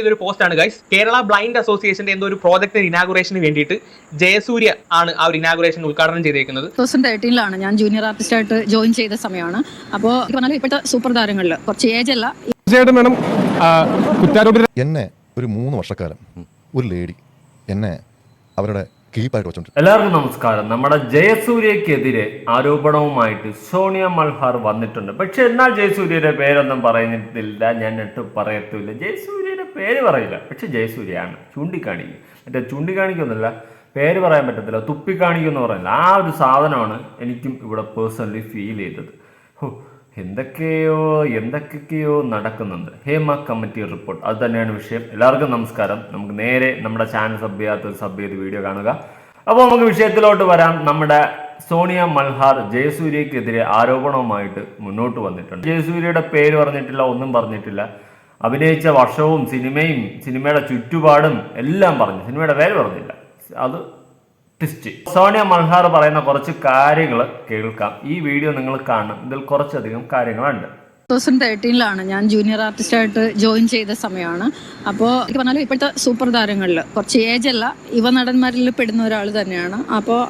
ഇതൊരു പോസ്റ്റ് ആണ് guys Kerala blind അസോസിയേഷന്റെ എന്തോ ഒരു പ്രോജക്റ്റിന് ഇനാഗുറേഷന് വേണ്ടിയിട്ട് ജയസൂര്യ ആണ് ആ ഒരു ഇനാഗുറേഷൻ ഉദ്ഘാടനം ചെയ്തേക്കുന്നത്. ടൂ തൗസൻഡ് തേർട്ടീനിലാണ് ഞാൻ ജൂനിയർ ആർട്ടിസ്റ്റ് ആയിട്ട് ജോയിൻ ചെയ്ത സമയമാണ്. അപ്പോൾ പറഞ്ഞാൽ ഇപ്പോഴത്തെ സൂപ്പർ താരങ്ങളിൽ കുറച്ച് ഏജ് അല്ല. തീർച്ചയായിട്ടും എന്നെ ഒരു മൂന്ന് വർഷക്കാലം ഒരു ലേഡി എന്നെ അവരുടെ കീപ്പായിട്ട് എല്ലാവർക്കും നമസ്കാരം. നമ്മുടെ ജയസൂര്യക്കെതിരെ ആരോപണവുമായിട്ട് സോണിയ മൽഹാർ വന്നിട്ടുണ്ട്. പക്ഷെ എന്നാൽ ജയസൂര്യയുടെ പേരൊന്നും പറയുന്നില്ല. ഞാൻ ഇട്ട് പറയത്തില്ല ജയസൂര്യയുടെ പേര് പറയില്ല. പക്ഷെ ജയസൂര്യയാണ് ചൂണ്ടിക്കാണിക്കും. മറ്റേ ചൂണ്ടിക്കാണിക്കൊന്നുമില്ല പേര് പറയാൻ പറ്റത്തില്ല തുപ്പിക്കാണിക്കുമെന്ന് പറയുന്നില്ല ആ ഒരു സാധനമാണ് എനിക്കും ഇവിടെ പേഴ്സണലി ഫീൽ ചെയ്തത്. ഹോ, എന്തൊക്കെയോ എന്തൊക്കെയോ നടക്കുന്നുണ്ട്. ഹേമ കമ്മിറ്റി റിപ്പോർട്ട് അത് തന്നെയാണ് വിഷയം. എല്ലാവർക്കും നമസ്കാരം. നമുക്ക് നേരെ നമ്മുടെ ചാനൽ സബ് ചെയ്യാത്ത സബ് ചെയ്ത് വീഡിയോ കാണുക. അപ്പോൾ നമുക്ക് വിഷയത്തിലോട്ട് വരാം. നമ്മുടെ സോണിയ മൽഹാർ ജയസൂര്യക്കെതിരെ ആരോപണവുമായിട്ട് മുന്നോട്ട് വന്നിട്ടുണ്ട്. ജയസൂര്യയുടെ പേര് പറഞ്ഞിട്ടില്ല ഒന്നും പറഞ്ഞിട്ടില്ല. അഭിനയിച്ച വർഷവും സിനിമയും സിനിമയുടെ ചുറ്റുപാടും എല്ലാം പറഞ്ഞു. സിനിമയുടെ പേര് പറഞ്ഞില്ല. അത് ട്വിസ്റ്റ് സോണിയ മൽഹാർ പറയുന്ന കുറച്ച് കാര്യങ്ങൾ കേൾക്കാം. ഈ വീഡിയോ നിങ്ങൾ കാണണം. ഇതിൽ കുറച്ചധികം കാര്യങ്ങളുണ്ട്. തൗസൻഡ് തേർട്ടീനിലാണ് ഞാൻ ജൂനിയർ ആർട്ടിസ്റ്റായിട്ട് ജോയിൻ ചെയ്ത സമയമാണ്. അപ്പോൾ എനിക്ക് പറഞ്ഞാലും ഇപ്പോഴത്തെ സൂപ്പർ താരങ്ങളിൽ കുറച്ച് ഏജ് അല്ല യുവ നടന്മാരിൽ പെടുന്ന ഒരാൾ തന്നെയാണ്. അപ്പോൾ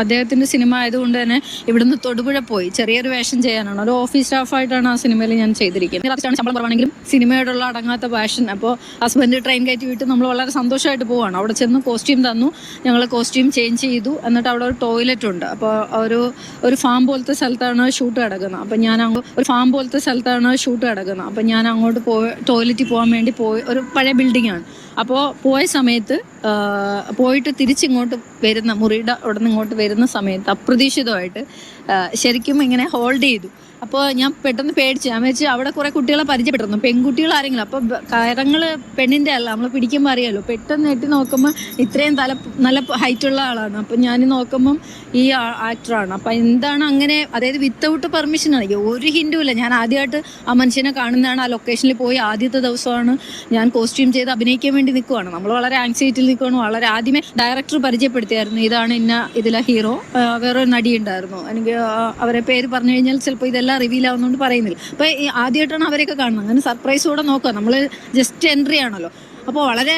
അദ്ദേഹത്തിന്റെ സിനിമ ആയതുകൊണ്ട് തന്നെ ഇവിടുന്ന് തൊടുപുഴ പോയി. ചെറിയൊരു വേഷം ചെയ്യാനാണ്. ഒരു ഓഫീസ് സ്റ്റാഫായിട്ടാണ് ആ സിനിമയിൽ ഞാൻ ചെയ്തിരിക്കുന്നത്. ശമ്പളം കുറവാണെങ്കിലും സിനിമയോടുള്ള അടങ്ങാത്ത പാഷൻ അപ്പോൾ ഹസ്ബൻഡ് ട്രെയിൻ കയറ്റി വിട്ട് നമ്മൾ വളരെ സന്തോഷമായിട്ട് പോവാണ്. അവിടെ ചെന്ന് കോസ്റ്റ്യൂം തന്നു. ഞങ്ങൾ കോസ്റ്റ്യൂം ചേഞ്ച് ചെയ്തു. എന്നിട്ട് അവിടെ ഒരു ടോയ്ലറ്റ് ഉണ്ട്. അപ്പോൾ ഒരു ഒരു ഫാം പോലത്തെ സ്ഥലത്താണ് ഷൂട്ട് കിടക്കുന്നത് അപ്പോൾ ഞാൻ ഒരു ഫാം പോലത്തെ സ്ഥലത്താണ് ഷൂട്ട് കിടക്കുന്നത് അപ്പം ഞാൻ അങ്ങോട്ട് പോയി ടോയ്ലറ്റിൽ പോകാൻ വേണ്ടി പോയി ഒരു പഴയ ബിൽഡിംഗ് ആണ്. അപ്പോൾ പോയ സമയത്ത് പോയിട്ട് തിരിച്ചിങ്ങോട്ട് വരുന്ന മുറിയുടെ അവിടെ നിന്ന് ഇങ്ങോട്ട് വരുന്ന സമയത്ത് അപ്രതീക്ഷിതമായിട്ട് ശരിക്കും ഇങ്ങനെ ഹോൾഡ് ചെയ്തു. അപ്പോൾ ഞാൻ പെട്ടെന്ന് പേടിച്ചു ഞാൻ വെച്ച് അവിടെ കുറേ കുട്ടികളെ പരിചയപ്പെട്ടിരുന്നു. പെൺകുട്ടികൾ ആരെങ്കിലും അപ്പോൾ കരങ്ങൾ പെണ്ണിന്റെ അല്ല നമ്മൾ പിടിക്കുമ്പോൾ അറിയാലോ. പെട്ടെന്ന് എട്ടി നോക്കുമ്പോൾ ഇത്രയും തല നല്ല ഹൈറ്റുള്ള ആളാണ്. അപ്പോൾ ഞാൻ നോക്കുമ്പം ഈ ആക്ടറാണ് അപ്പോൾ എന്താണ് അങ്ങനെ അതായത് വിത്തൗട്ട് പെർമിഷൻ ആണ്. ഒരു ഹിൻഡും ഇല്ല. ഞാൻ ആദ്യമായിട്ട് ആ മനുഷ്യനെ കാണുന്നതാണ്. ആ ലൊക്കേഷനിൽ പോയി ആദ്യത്തെ ദിവസമാണ് ഞാൻ കോസ്റ്റ്യൂം ചെയ്ത് അഭിനയിക്കാൻ വേണ്ടി നിൽക്കുവാണ് നമ്മൾ വളരെ ആങ്സൈറ്റിയിൽ നിൽക്കുകയാണ് വളരെ ആദ്യമേ ഡയറക്ടർ പരിചയപ്പെടുത്തിയായിരുന്നു. ഇതാണ് ഇന്ന ഇതിലെ ഹീറോ വേറൊരു നടി ഉണ്ടായിരുന്നു എനിക്ക് അവരെ പേര് പറഞ്ഞു കഴിഞ്ഞാൽ ചിലപ്പോൾ ഇതെല്ലാം റിവീൽ ആവുന്നതുകൊണ്ട് പറയുന്നില്ല. അപ്പോൾ ഈ ആദ്യമായിട്ടാണ് അവരെയൊക്കെ കാണുന്നത്. അങ്ങനെ സർപ്രൈസോടെ നോക്കുക. നമ്മൾ ജസ്റ്റ് എൻട്രി ആണല്ലോ. അപ്പോൾ വളരെ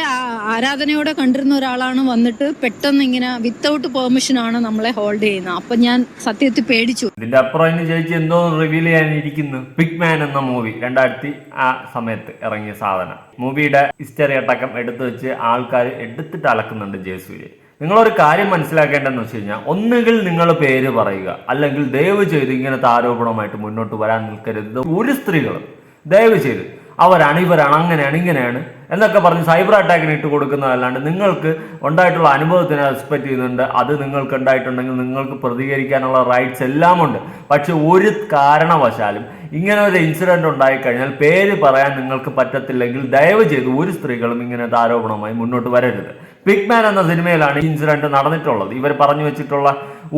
ആരാധനയോടെ കണ്ടിരുന്ന ഒരാളാണ് വന്നിട്ട് പെട്ടെന്ന് ഇങ്ങനെ വിത്തൗട്ട് പെർമിഷൻ ആണ് നമ്മളെ ഹോൾഡ് ചെയ്യുന്നത്. അപ്പം ഞാൻ സത്യത്തിൽ പേടിച്ചു. ഇതിന്റെ അപ്പുറം ചേച്ചി എന്തോ റിവീൽ ചെയ്യാനിരിക്കുന്നു. ബിഗ് മാൻ എന്ന മൂവി രണ്ടായിരത്തി ആ സമയത്ത് ഇറങ്ങിയ സാധനം. മൂവിയുടെ ഹിസ്റ്ററി അടക്കം എടുത്തു വെച്ച് ആൾക്കാർ എടുത്തിട്ട് അലക്കുന്നുണ്ട് ജയസൂര്യ. നിങ്ങളൊരു കാര്യം മനസ്സിലാക്കേണ്ടതെന്ന് വെച്ച് കഴിഞ്ഞാൽ ഒന്നുകിൽ നിങ്ങൾ പേര് പറയുക അല്ലെങ്കിൽ ദയവ് ചെയ്ത് ഇങ്ങനത്തെ ആരോപണമായിട്ട് മുന്നോട്ട് വരാൻ നിൽക്കരുത്. ഒരു സ്ത്രീകളും ദയവ് ചെയ്ത് അവരാണ് ഇവരാണ് അങ്ങനെയാണ് ഇങ്ങനെയാണ് എന്നൊക്കെ പറഞ്ഞ് സൈബർ അറ്റാക്കിന് ഇട്ട് കൊടുക്കുന്നതല്ലാണ്ട് നിങ്ങൾക്ക് ഉണ്ടായിട്ടുള്ള അനുഭവത്തിനെ റെസ്പെക്ട് ചെയ്യുന്നുണ്ട്. അത് നിങ്ങൾക്ക് ഉണ്ടായിട്ടുണ്ടെങ്കിൽ നിങ്ങൾക്ക് പ്രതികരിക്കാനുള്ള റൈറ്റ്സ് എല്ലാം ഉണ്ട്. പക്ഷെ ഒരു കാരണവശാലും ഇങ്ങനെ ഒരു ഇൻസിഡന്റ് ഉണ്ടായിക്കഴിഞ്ഞാൽ പേര് പറയാൻ നിങ്ങൾക്ക് പറ്റത്തില്ലെങ്കിൽ ദയവ് ചെയ്ത് ഒരു സ്ത്രീകളും ഇങ്ങനത്തെ ആരോപണവുമായി മുന്നോട്ട് വരരുത്. പിഗ്മാൻ എന്ന സിനിമയിലാണ് ഈ ഇൻസിഡന്റ് നടന്നിട്ടുള്ളത്. ഇവർ പറഞ്ഞു വെച്ചിട്ടുള്ള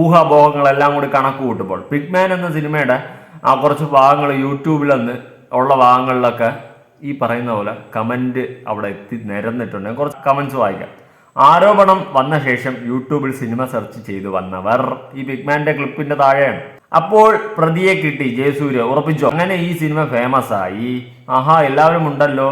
ഊഹാഭോഹങ്ങളെല്ലാം കൂടി കണക്ക് കൂട്ടുമ്പോൾ പിക് മാൻ എന്ന സിനിമയുടെ ആ കുറച്ച് ഭാഗങ്ങൾ യൂട്യൂബിലെന്ന് ഉള്ള ഭാഗങ്ങളിലൊക്കെ ഈ പറയുന്ന പോലെ കമന്റ് അവിടെ എത്തി നിരന്നിട്ടുണ്ട്. കുറച്ച് കമന്റ്സ് വായിക്കാം. ആരോപണം വന്ന ശേഷം യൂട്യൂബിൽ സിനിമ സെർച്ച് ചെയ്തു വന്നവർ ഈ ബിഗ് മാന്റെ ക്ലിപ്പിന്റെ താഴെയാണ്. അപ്പോൾ പ്രതിയെ കിട്ടി ജയസൂര്യ ഉറപ്പിച്ചോ? അങ്ങനെ ഈ സിനിമ ഫേമസ് ആയി. ആഹാ എല്ലാവരും ഉണ്ടല്ലോ.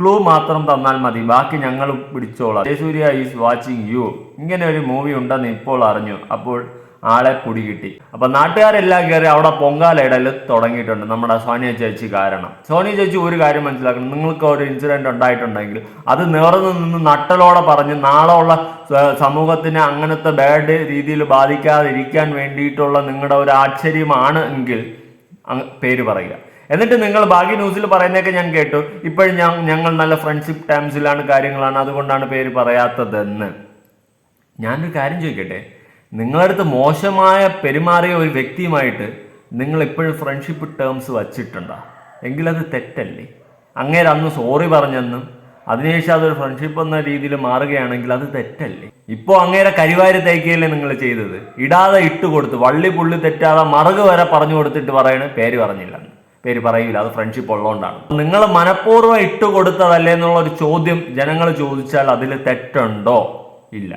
ക്ലൂ മാത്രം തന്നാൽ മതി. ബാക്കി ഞങ്ങൾ പിടിച്ചോളാം. ജയസൂര്യ ഈസ് വാച്ചിങ് യു ഇങ്ങനെ ഒരു മൂവി ഉണ്ടെന്ന് ഇപ്പോൾ അറിഞ്ഞു. അപ്പോൾ ആളെ കുടികിട്ടി. അപ്പൊ നാട്ടുകാരെല്ലാം കയറി അവിടെ പൊങ്കാലയിടൽ തുടങ്ങിയിട്ടുണ്ട് നമ്മുടെ സോണിയ ചേച്ചി കാരണം. സോണിയ ചേച്ചി ഒരു കാര്യം മനസ്സിലാക്കണം. നിങ്ങൾക്ക് ഒരു ഇൻസിഡന്റ് ഉണ്ടായിട്ടുണ്ടെങ്കിൽ അത് നേർന്നു നിന്ന് നട്ടലോടെ പറഞ്ഞ് നാളെ ഉള്ള സമൂഹത്തിനെ അങ്ങനത്തെ ബാഡ് രീതിയിൽ ബാധിക്കാതിരിക്കാൻ വേണ്ടിയിട്ടുള്ള നിങ്ങളുടെ ഒരു ആശ്ചര്യമാണ് എങ്കിൽ പേര് പറയുക. എന്നിട്ട് നിങ്ങൾ ബാക്കി ന്യൂസിൽ പറയുന്നതൊക്കെ ഞാൻ കേട്ടു. ഇപ്പോഴും ഞാൻ ഞങ്ങൾ നല്ല ഫ്രണ്ട്ഷിപ്പ് ടേംസിലാണ് കാര്യങ്ങളാണ് അതുകൊണ്ടാണ് പേര് പറയാത്തതെന്ന്. ഞാനൊരു കാര്യം ചോദിക്കട്ടെ? നിങ്ങളടുത്ത് മോശമായ പെരുമാറിയ ഒരു വ്യക്തിയുമായിട്ട് നിങ്ങൾ ഇപ്പോഴും ഫ്രണ്ട്ഷിപ്പ് ടേംസ് വച്ചിട്ടുണ്ടോ? എങ്കിലത് തെറ്റല്ലേ? അങ്ങേരെ അന്ന് സോറി പറഞ്ഞെന്നും അതിനുശേഷം അതൊരു ഫ്രണ്ട്ഷിപ്പ് എന്ന രീതിയിൽ മാറുകയാണെങ്കിൽ അത് തെറ്റല്ലേ? ഇപ്പോൾ അങ്ങേരെ കരിവാരി തയ്ക്കുകയല്ലേ നിങ്ങൾ ചെയ്തത്? ഇടാതെ ഇട്ട് കൊടുത്ത് വള്ളി പുള്ളി തെറ്റാതെ മറുക വരെ പറഞ്ഞു കൊടുത്തിട്ട് പറയണ പേര് പറഞ്ഞില്ല പേര് പറയില്ല അത് ഫ്രണ്ട്ഷിപ്പ് ഉള്ളതുകൊണ്ടാണ് നിങ്ങൾ മനഃപൂർവം ഇട്ട് കൊടുത്തതല്ലേ എന്നുള്ള ഒരു ചോദ്യം ജനങ്ങൾ ചോദിച്ചാൽ അതിൽ തെറ്റുണ്ടോ? ഇല്ല.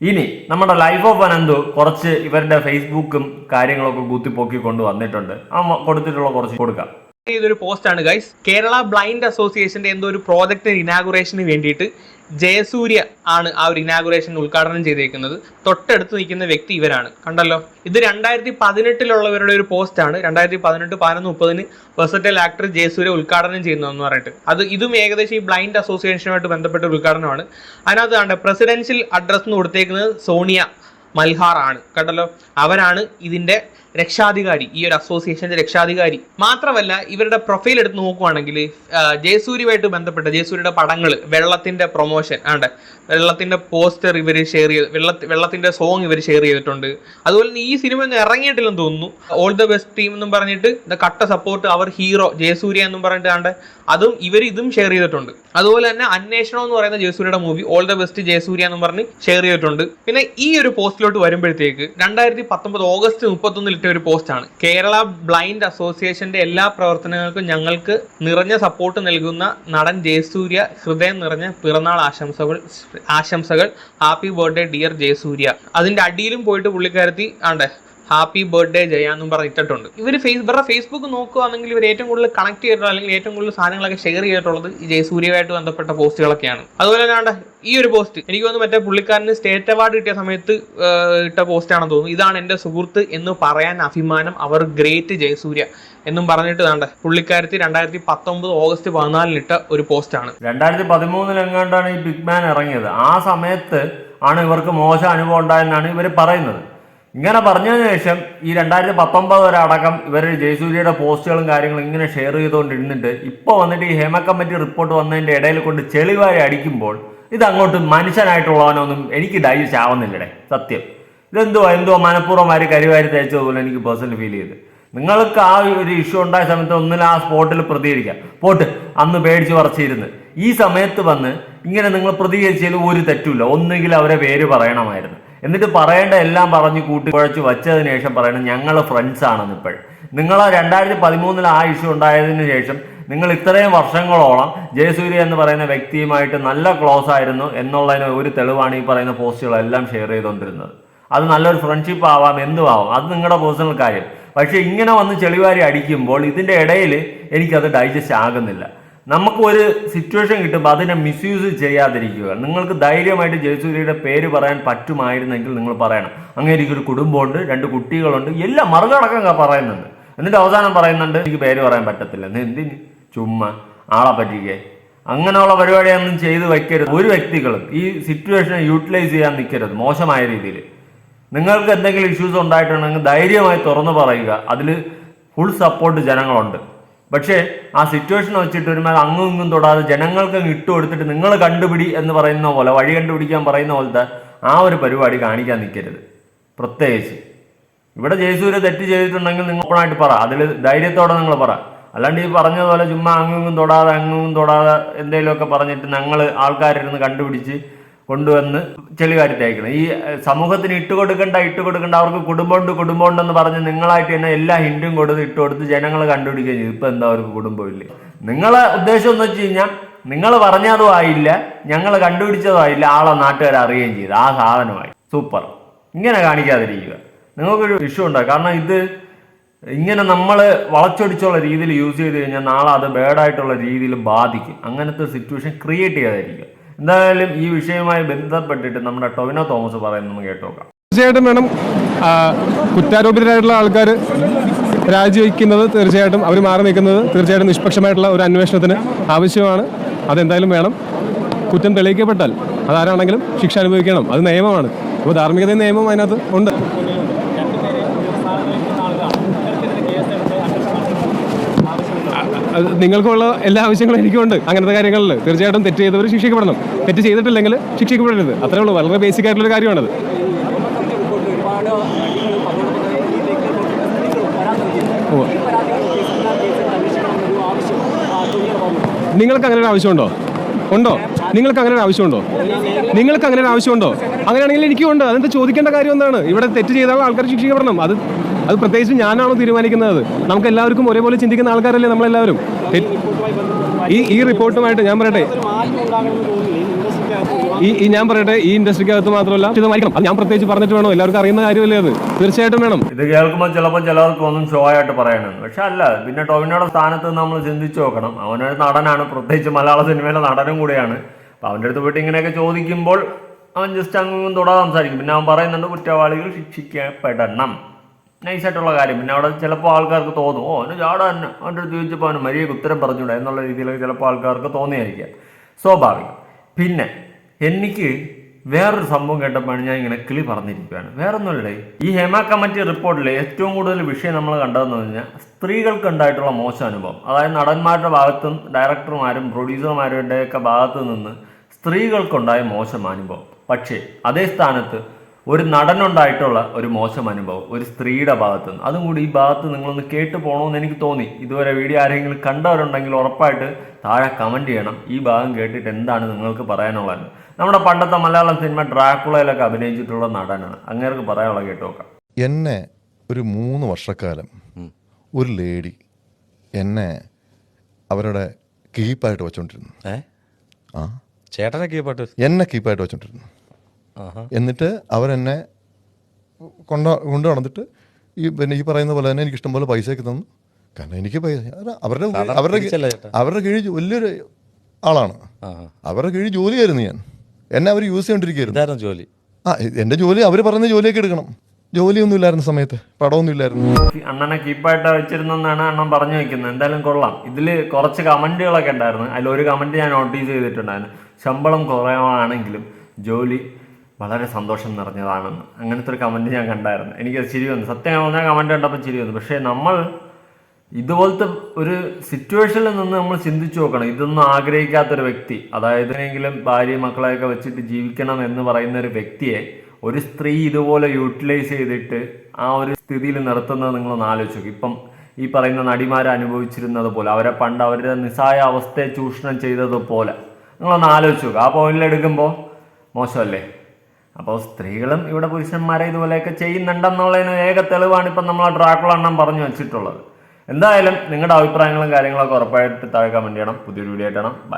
ഇനി നമ്മുടെ ലൈഫ് ഓഫ് അനന്തു കുറച്ച് ഇവരുടെ ഫേസ്ബുക്കും കാര്യങ്ങളൊക്കെ കുത്തിപ്പൊക്കി കൊണ്ട് വന്നിട്ടുണ്ട് ആ കൊടുത്തിട്ടുള്ള കുറച്ച് കൊടുക്കാം. ഇതൊരു പോസ്റ്റ് ആണ് ഗൈസ് കേരള ബ്ലൈൻഡ് അസോസിയേഷന്റെ എന്തോ ഒരു പ്രോജക്റ്റ് ഇനാഗുറേഷന് വേണ്ടിയിട്ട് ജയസൂര്യ ആണ് ആ ഒരു ഇനാഗുറേഷൻ ഉദ്ഘാടനം ചെയ്തേക്കുന്നത്. തൊട്ടടുത്ത് നിൽക്കുന്ന വ്യക്തി ഇവരാണ്. കണ്ടല്ലോ? ഇത് രണ്ടായിരത്തി പതിനെട്ടിലുള്ളവരുടെ ഒരു പോസ്റ്റ് ആണ് രണ്ടായിരത്തി പതിനെട്ട് പതിനൊന്ന് മുപ്പതിന് വെസറ്റൽ ആക്ടർ ജയസൂര്യ ഉദ്ഘാടനം ചെയ്യുന്നതെന്ന് പറഞ്ഞിട്ട്. അത് ഇതും ഏകദേശം ഈ ബ്ലൈൻഡ് അസോസിയേഷനുമായിട്ട് ബന്ധപ്പെട്ട ഉദ്ഘാടനമാണ്. അതിനകത്ത് കണ്ട? പ്രസിഡൻഷ്യൽ അഡ്രസ്സ് എന്ന് കൊടുത്തേക്കുന്നത് സോണിയ മൽഹാർ ആണ് കണ്ടല്ലോ? അവരാണ് ഇതിന്റെ രക്ഷാധികാരി ഈ ഒരു അസോസിയേഷന്റെ രക്ഷാധികാരി. മാത്രമല്ല ഇവരുടെ പ്രൊഫൈൽ എടുത്ത് നോക്കുവാണെങ്കിൽ ജയസൂര്യമായിട്ട് ബന്ധപ്പെട്ട ജയസൂര്യയുടെ പടങ്ങൾ വെള്ളത്തിന്റെ പ്രൊമോഷൻ ആണ്ട്? വെള്ളത്തിന്റെ പോസ്റ്റർ ഇവർ ഷെയർ ചെയ്ത് വെള്ള വെള്ളത്തിന്റെ സോങ് ഇവർ ഷെയർ ചെയ്തിട്ടുണ്ട്. അതുപോലെ തന്നെ ഈ സിനിമ ഒന്നും ഇറങ്ങിയിട്ടില്ലെന്ന് തോന്നുന്നു. ഓൾ ദ ബെസ്റ്റ് ടീം എന്നും പറഞ്ഞിട്ട് ദ കട്ട സപ്പോർട്ട് അവർ ഹീറോ ജയസൂര്യ എന്നും പറഞ്ഞിട്ട് ആണ്ട്? അതും ഇവർ ഇതും ഷെയർ ചെയ്തിട്ടുണ്ട്. അതുപോലെ തന്നെ അന്വേഷണം എന്ന് പറയുന്ന ജയസൂര്യയുടെ movie all the best Jayasurya എന്നും പറഞ്ഞ് ഷെയർ ചെയ്തിട്ടുണ്ട്. പിന്നെ ഈ ഒരു പോസ്റ്റിലോട്ട് വരുമ്പോഴത്തേക്ക് രണ്ടായിരത്തി പത്തൊമ്പത് ഓഗസ്റ്റ് മുപ്പത്തൊന്നിൽ ഇട്ട ഒരു പോസ്റ്റാണ്. കേരള ബ്ലൈൻഡ് അസോസിയേഷന്റെ എല്ലാ പ്രവർത്തനങ്ങൾക്കും ഞങ്ങൾക്ക് നിറഞ്ഞ സപ്പോർട്ട് നൽകുന്ന നടൻ ജയസൂര്യ ഹൃദയം നിറഞ്ഞ പിറന്നാൾ ആശംസകൾ ആശംസകൾ. Happy birthday dear Jayasurya. അതിന്റെ അടിയിലും പോയിട്ട് പുള്ളിക്കാരത്തി ആണ്ടെ ഹാപ്പി ബർത്ത്ഡേ ജയ എന്നും പറഞ്ഞിട്ടുണ്ട് ഇവർ ഫേസ് ഇവരുടെ ഫേസ്ബുക്ക് നോക്കുകയാണെങ്കിൽ ഇവർ ഏറ്റവും കൂടുതൽ കണക്ട് ചെയ്തിട്ടുള്ള അല്ലെങ്കിൽ ഏറ്റവും കൂടുതൽ സാധനങ്ങളൊക്കെ ഷെയർ ചെയ്തിട്ടുള്ളത് ഈ ജയസൂര്യയുമായിട്ട് ബന്ധപ്പെട്ട പോസ്റ്റുകളൊക്കെയാണ്. അതുപോലെ തന്നെ ഈ ഒരു പോസ്റ്റ് എനിക്ക് തോന്നുന്നു മറ്റേ പുള്ളിക്കാരന് സ്റ്റേറ്റ് അവാർഡ് കിട്ടിയ സമയത്ത് ഇട്ട പോസ്റ്റ് ആണെന്ന് തോന്നുന്നു. ഇതാണ് എന്റെ സുഹൃത്ത് എന്ന് പറയാൻ അഭിമാനം അവർ ഗ്രേറ്റ് ജയസൂര്യ എന്നും പറഞ്ഞിട്ട് വേണ്ട പുള്ളിക്കാരത്തി രണ്ടായിരത്തി പത്തൊമ്പത് ഓഗസ്റ്റ് പതിനാലിന് ഇട്ട ഒരു പോസ്റ്റാണ് രണ്ടായിരത്തി പതിമൂന്നിലെങ്ങാണ്ടാണ് ഈ ബിഗ് മാൻ ഇറങ്ങിയത്? ആ സമയത്ത് ആണ് ഇവർക്ക് മോശം അനുഭവം ഉണ്ടായെന്നാണ് ഇവർ പറയുന്നത്. ഇങ്ങനെ പറഞ്ഞതിന് ശേഷം ഈ രണ്ടായിരത്തി പത്തൊമ്പത് വരെ അടക്കം ഇവർ ജയസൂര്യയുടെ പോസ്റ്റുകളും കാര്യങ്ങളും ഇങ്ങനെ ഷെയർ ചെയ്തുകൊണ്ടിരുന്നിട്ട് ഇപ്പോൾ വന്നിട്ട് ഈ ഹേമ കമ്മിറ്റി റിപ്പോർട്ട് വന്നതിന്റെ ഇടയിൽ കൊണ്ട് ചെളിവാരി അടിക്കുമ്പോൾ ഇത് അങ്ങോട്ട് മനുഷ്യനായിട്ടുള്ളവനൊന്നും എനിക്ക് ഡൈജസ്റ്റ് ആവുന്നില്ലടേ സത്യം. ഇതെന്തോ എന്തോ മനഃപൂർവമായി കരിവാരി തേച്ചതുപോലെ എനിക്ക് പേഴ്സണലി ഫീൽ ചെയ്ത്. നിങ്ങൾക്ക് ആ ഒരു ഇഷ്യൂ ഉണ്ടായ സമയത്ത് ഒന്നിൽ ആ സ്പോട്ടിൽ പ്രതികരിക്കാം. പോട്ട് അന്ന് പേടിച്ച് പറിച്ചിരുന്ന്. ഈ സമയത്ത് വന്ന് ഇങ്ങനെ നിങ്ങൾ പ്രതികരിച്ചതിൽ ഒരു തെറ്റുമില്ല. ഒന്നുകിൽ അവരെ പേര് പറയണമായിരുന്നു. എന്നിട്ട് പറയേണ്ട എല്ലാം പറഞ്ഞ് കൂട്ടി കുഴച്ച് വച്ചതിന് ശേഷം പറയണം ഞങ്ങൾ ഫ്രണ്ട്സ് ആണെന്ന് ഇപ്പോഴും നിങ്ങൾ രണ്ടായിരത്തി പതിമൂന്നിൽ ആ ഇഷ്യൂ ഉണ്ടായതിനു ശേഷം നിങ്ങൾ ഇത്രയും വർഷങ്ങളോളം ജയസൂര്യ എന്ന് പറയുന്ന വ്യക്തിയുമായിട്ട് നല്ല ക്ലോസ് ആയിരുന്നു എന്നുള്ളതിന് ഒരു തെളിവാണ് ഈ പറയുന്ന പോസ്റ്റുകളെല്ലാം ഷെയർ ചെയ്തുകൊണ്ടിരുന്നത്. അത് നല്ലൊരു ഫ്രണ്ട്ഷിപ്പ് ആവാം എന്തും ആവാം അത് നിങ്ങളുടെ പേഴ്സണൽ കാര്യം. പക്ഷേ ഇങ്ങനെ വന്ന് ചെളിവാരി അടിക്കുമ്പോൾ ഇതിന്റെ ഇടയിൽ എനിക്കത് ഡൈജസ്റ്റ് ആകുന്നില്ല. നമുക്ക് ഒരു സിറ്റുവേഷൻ കിട്ടുമ്പോൾ അതിനെ മിസ്യൂസ് ചെയ്യാതിരിക്കുക. നിങ്ങൾക്ക് ധൈര്യമായിട്ട് ജയസൂര്യയുടെ പേര് പറയാൻ പറ്റുമായിരുന്നെങ്കിൽ നിങ്ങൾ പറയണം. അങ്ങനെ എനിക്കൊരു കുടുംബമുണ്ട് രണ്ട് കുട്ടികളുണ്ട് എല്ലാം മറുകടക്കം പറയുന്നുണ്ട്. എന്നിട്ട് അവസാനം പറയുന്നുണ്ട് എനിക്ക് പേര് പറയാൻ പറ്റത്തില്ല. എന്തിന്? ചുമ്മാ ആളെ പറ്റിക്കേ. അങ്ങനെയുള്ള പരിപാടിയൊന്നും ചെയ്തു വെക്കരുത്. ഒരു വ്യക്തികളും ഈ സിറ്റുവേഷനെ യൂട്ടിലൈസ് ചെയ്യാൻ നിൽക്കരുത് മോശമായ രീതിയിൽ നിങ്ങൾക്ക് എന്തെങ്കിലും ഇഷ്യൂസ് ഉണ്ടായിട്ടുണ്ടെങ്കിൽ ധൈര്യമായി തുറന്നു പറയുക. അതിൽ ഫുൾ സപ്പോർട്ട് ജനങ്ങളുണ്ട്. പക്ഷേ ആ സിറ്റുവേഷൻ വെച്ചിട്ട് ഒരുമാതിരി അങ്ങും ഇങ്ങും തൊടാതെ ജനങ്ങൾക്ക് ഇട്ട് കൊടുത്തിട്ട് നിങ്ങൾ കണ്ടുപിടി എന്ന് പറയുന്ന പോലെ വഴി കണ്ടുപിടിക്കാൻ പറയുന്ന പോലത്തെ ആ ഒരു പരിപാടി കാണിക്കാൻ നിൽക്കരുത്. പ്രത്യേകിച്ച്. ഇവിടെ ജയസൂര്യ തെറ്റ് ചെയ്തിട്ടുണ്ടെങ്കിൽ നിങ്ങൾ ഓപ്പണായിട്ട് പറ. അതിൽ ധൈര്യത്തോടെ നിങ്ങൾ പറ. അല്ലാണ്ട് ഈ പറഞ്ഞതുപോലെ ചുമ്മാ അങ്ങും തൊടാതെ അങ്ങും തൊടാതെ എന്തെങ്കിലുമൊക്കെ പറഞ്ഞിട്ട് ഞങ്ങൾ ആൾക്കാരിരുന്ന് കണ്ടുപിടിച്ച് കൊണ്ടുവന്ന് ചെളികാരി തേക്കണം ഈ സമൂഹത്തിന് ഇട്ട് കൊടുക്കണ്ട ഇട്ട് കൊടുക്കണ്ട അവർക്ക് കുടുംബമുണ്ട് കുടുംബമുണ്ടെന്ന് പറഞ്ഞ് നിങ്ങളായിട്ട് തന്നെ എല്ലാ ഹിൻഡും കൊടുത്ത് ഇട്ട് കൊടുത്ത് ജനങ്ങൾ കണ്ടുപിടിക്കുകയും ചെയ്തു. ഇപ്പം എന്താ അവർക്ക് കുടുംബമില്ല. നിങ്ങളെ ഉദ്ദേശം എന്ന് വെച്ച് കഴിഞ്ഞാൽ നിങ്ങൾ പറഞ്ഞതും ആയില്ല ഞങ്ങൾ കണ്ടുപിടിച്ചതും ആയില്ല ആളെ നാട്ടുകാർ അറിയുകയും ചെയ്തു. ആ സാധനമായി. സൂപ്പർ. ഇങ്ങനെ കാണിക്കാതിരിക്കുക. നിങ്ങൾക്കൊരു ഇഷ്യൂ ഉണ്ടാകും കാരണം ഇത് ഇങ്ങനെ നമ്മൾ വളച്ചൊടിച്ചുള്ള രീതിയിൽ യൂസ് ചെയ്ത് കഴിഞ്ഞാൽ നാളെ അത് ബേഡായിട്ടുള്ള രീതിയിൽ ബാധിക്കും. അങ്ങനത്തെ സിറ്റുവേഷൻ ക്രിയേറ്റ് ചെയ്യാതിരിക്കുക. എന്തായാലും ഈ വിഷയവുമായി ബന്ധപ്പെട്ടിട്ട് നമ്മുടെ ടൊവിനോ തോമസ് പറയുന്നത് നമുക്ക് കേട്ടോക്കാം തീർച്ചയായിട്ടും വേണം കുറ്റാരോപിതരായിട്ടുള്ള ആൾക്കാർ രാജിവെക്കുന്നത് തീർച്ചയായിട്ടും അവർ മാറി നിൽക്കുന്നത് തീർച്ചയായിട്ടും നിഷ്പക്ഷമായിട്ടുള്ള ഒരു അന്വേഷണത്തിന് ആവശ്യമാണ്. അതെന്തായാലും വേണം. കുറ്റം തെളിയിക്കപ്പെട്ടാൽ അതാരാണെങ്കിലും ശിക്ഷ അനുഭവിക്കണം. അത് നിയമമാണ്. അപ്പോൾ ധാർമ്മികതയും നിയമവും അതിനകത്ത് ഉണ്ട്. നിങ്ങൾക്കുള്ള എല്ലാ ആവശ്യങ്ങളും എനിക്കുണ്ട്. അങ്ങനത്തെ കാര്യങ്ങളിൽ. തീർച്ചയായിട്ടും തെറ്റ് ചെയ്തവർ ശിക്ഷിക്കപ്പെടണം. തെറ്റ് ചെയ്തിട്ടില്ലെങ്കിൽ ശിക്ഷിക്കപ്പെടരുത്. അത്രേ ഉള്ളൂ. വളരെ ബേസിക് ആയിട്ടുള്ള കാര്യമാണത്. നിങ്ങൾക്ക് അങ്ങനെ ഒരു ആവശ്യമുണ്ടോ? ഉണ്ടോ? നിങ്ങൾക്ക് അങ്ങനെ ഒരു ആവശ്യമുണ്ടോ? നിങ്ങൾക്ക് അങ്ങനെ ഒരു ആവശ്യമുണ്ടോ? അങ്ങനെയാണെങ്കിൽ എനിക്കും ഉണ്ട്. അതെന്താ ചോദിക്കേണ്ട കാര്യം എന്താണ്? ഇവിടെ തെറ്റ് ചെയ്താൽ ആൾക്കാർ ശിക്ഷിക്കപ്പെടണം. അത് അത് പ്രത്യേകിച്ച് ഞാനാണോ തീരുമാനിക്കുന്നത്? നമുക്ക് എല്ലാവർക്കും ഒരേപോലെ ചിന്തിക്കുന്ന ആൾക്കാരല്ലേ നമ്മളെല്ലാവരും. ഈ ഈ റിപ്പോർട്ടുമായിട്ട് ഞാൻ പറയട്ടെ. ഈ ഈ ഞാൻ പറയട്ടെ ഈ ഇൻഡസ്ട്രിക്കകത്ത് മാത്രമല്ല ഇതമായിരിക്കണം. അത് ഞാൻ പ്രത്യേകിച്ച് പറഞ്ഞിട്ട് വേണം? എല്ലാവർക്കും അറിയുന്ന കാര്യമല്ലേ അത്? തീർച്ചയായിട്ടും വേണം. ഇത് കേൾക്കുമ്പോൾ ചിലപ്പോൾ ചിലർക്ക് ഒന്നും ഷോ ആയിട്ട് പറയണം പക്ഷെ അല്ല പിന്നെ ടോവിനോയുടെ സ്ഥാനത്ത് നമ്മൾ ചിന്തിച്ചു നോക്കണം. അവനൊരു നടനാണ് പ്രത്യേകിച്ച് മലയാള സിനിമയിലെ നടനും കൂടിയാണ്. അപ്പോൾ അവന്റെ അടുത്ത് പോയിട്ട് ഇങ്ങനെയൊക്കെ ചോദിക്കുമ്പോൾ അവൻ ജസ്റ്റ് അങ്ങും തൊടാതെ സംസാരിക്കും. പിന്നെ അവൻ പറയുന്നുണ്ട് കുറ്റവാളികൾ ശിക്ഷിക്കപ്പെടണം. നൈസായിട്ടുള്ള കാര്യം. പിന്നെ അവിടെ ചിലപ്പോൾ ആൾക്കാർക്ക് തോന്നും ഓ അവന് ജാട അവന്റെ അടുത്ത് ചോദിച്ചപ്പോൾ അവന് മര്യാദ ഉത്തരം പറഞ്ഞൂടെ എന്നുള്ള രീതിയിലൊക്കെ ചിലപ്പോൾ ആൾക്കാർക്ക് തോന്നിയായിരിക്കാം. സ്വാഭാവികം. പിന്നെ എനിക്ക് വേറൊരു സംഭവം കേട്ടപ്പോഴാണ് ഞാൻ ഇങ്ങനെ കിളി പറഞ്ഞിരിക്കുകയാണ്. വേറൊന്നുമില്ലേ ഈ ഹേമ കമ്മിറ്റി റിപ്പോർട്ടിലെ ഏറ്റവും കൂടുതൽ വിഷയം നമ്മൾ കണ്ടതെന്ന് പറഞ്ഞാൽ സ്ത്രീകൾക്ക് ഉണ്ടായിട്ടുള്ള മോശം അനുഭവം. അതായത് നടന്മാരുടെ ഭാഗത്തും ഡയറക്ടർമാരും പ്രൊഡ്യൂസർമാരുടെയൊക്കെ ഭാഗത്തു നിന്ന് സ്ത്രീകൾക്കുണ്ടായ മോശം അനുഭവം. പക്ഷേ അതേ സ്ഥാനത്ത് ഒരു നടനുണ്ടായിട്ടുള്ള ഒരു മോശം അനുഭവം ഒരു സ്ത്രീയുടെ ഭാഗത്ത് നിന്ന് അതും കൂടി ഈ ഭാഗത്ത് നിങ്ങളൊന്ന് കേട്ടു പോകണമെന്ന് എനിക്ക് തോന്നി. ഇതുവരെ വീഡിയോ ആരെങ്കിലും കണ്ടവരുണ്ടെങ്കിൽ ഉറപ്പായിട്ട് താഴെ കമന്റ് ചെയ്യണം. ഈ ഭാഗം കേട്ടിട്ട് എന്താണ് നിങ്ങൾക്ക് പറയാനുള്ളത്? നമ്മുടെ പണ്ടത്തെ മലയാളം സിനിമ ഡ്രാക്കുളയിലൊക്കെ അഭിനയിച്ചിട്ടുള്ള നടനാണ്. അങ്ങേർക്ക് പറയാനുള്ള കേട്ടു നോക്കാം. എന്നെ ഒരു മൂന്ന് വർഷക്കാലം ഒരു ലേഡി എന്നെ അവരുടെ കീപ്പായിട്ട് വെച്ചോണ്ടിരുന്നു. ഏ? ആ. ചേട്ടനെ കീപ്പായിട്ട് എന്നെ കീപ്പായിട്ട് വെച്ചോണ്ടിരുന്നു. എന്നിട്ട് അവരെന്നെ കൊണ്ട കൊണ്ടു നടന്നിട്ട് ഈ പിന്നെ ഈ പറയുന്ന പോലെ തന്നെ എനിക്ക് ഇഷ്ടംപോലെ പൈസയൊക്കെ തന്നു. കാരണം എനിക്ക് പൈസ അവരുടെ അവരുടെ. അവരുടെ കീഴിൽ വലിയൊരു ആളാണ്. അവരുടെ കീഴിൽ ജോലിയായിരുന്നു ഞാൻ. എന്നെ അവർ യൂസ് ചെയ്തുകൊണ്ടിരിക്കുകയായിരുന്നു ഇതായിരുന്നു ജോലി. ആ എന്റെ ജോലി അവർ പറയുന്ന ജോലിയൊക്കെ എടുക്കണം. ജോലിയൊന്നും ഇല്ലായിരുന്ന സമയത്ത്. പടമൊന്നും ഇല്ലായിരുന്നു. അണ്ണനെ കീപ്പായിട്ട് വെച്ചിരുന്നെന്നാണ് അണ്ണൻ പറഞ്ഞു വെക്കുന്നത്. എന്തായാലും കൊള്ളാം. ഇതിൽ കുറച്ച് കമന്റുകളൊക്കെ ഉണ്ടായിരുന്നു. അതിൽ ഒരു കമന്റ് ഞാൻ നോട്ടീസ് ചെയ്തിട്ടുണ്ടായിരുന്നു. ശമ്പളം കുറവാണെങ്കിലും ജോലി വളരെ സന്തോഷം നിറഞ്ഞതാണെന്ന് അങ്ങനത്തെ ഒരു കമന്റ് ഞാൻ കണ്ടായിരുന്നു. എനിക്കത് ചിരി വന്നു. സത്യം പറഞ്ഞാൽ കമന്റ് കണ്ടപ്പോൾ ചിരി വന്നു. പക്ഷേ നമ്മൾ ഇതുപോലത്തെ ഒരു സിറ്റുവേഷനിൽ നിന്ന് നമ്മൾ ചിന്തിച്ചു നോക്കണം. ഇതൊന്നും ആഗ്രഹിക്കാത്തൊരു വ്യക്തി അതായത് എങ്കിലും ഭാര്യ മക്കളെയൊക്കെ വെച്ചിട്ട് ജീവിക്കണം എന്ന് പറയുന്ന ഒരു വ്യക്തിയെ ഒരു സ്ത്രീ ഇതുപോലെ യൂട്ടിലൈസ് ചെയ്തിട്ട് ആ ഒരു സ്ഥിതിയിൽ നിർത്തുന്നത് നിങ്ങളൊന്ന് ആലോചിച്ചു. ഇപ്പം ഈ പറയുന്ന നടിമാർ അനുഭവിച്ചിരുന്നത് പോലെ അവരെ പണ്ട് അവരുടെ നിസ്സായ അവസ്ഥയെ ചൂഷണം ചെയ്തതുപോലെ നിങ്ങളൊന്ന് ആലോചിച്ചു ആ പോയിന്റിൽ എടുക്കുമ്പോൾ മോശമല്ലേ? അപ്പോൾ സ്ത്രീകളും ഇവിടെ പുരുഷന്മാരെ ഇതുപോലെയൊക്കെ ചെയ്യുന്നുണ്ടെന്നുള്ളതിന് ഏക തെളിവാണ് ഇപ്പം നമ്മൾ ആ ഡ്രാക്കുള എണ്ണം പറഞ്ഞു വെച്ചിട്ടുള്ളത്. എന്തായാലും നിങ്ങളുടെ അഭിപ്രായങ്ങളും കാര്യങ്ങളൊക്കെ ഉറപ്പായിട്ട് താഴെ കമന്റ് ചെയ്യണം പുതിയൊരു വീഡിയോ ആയിട്ടാണ് ബൈ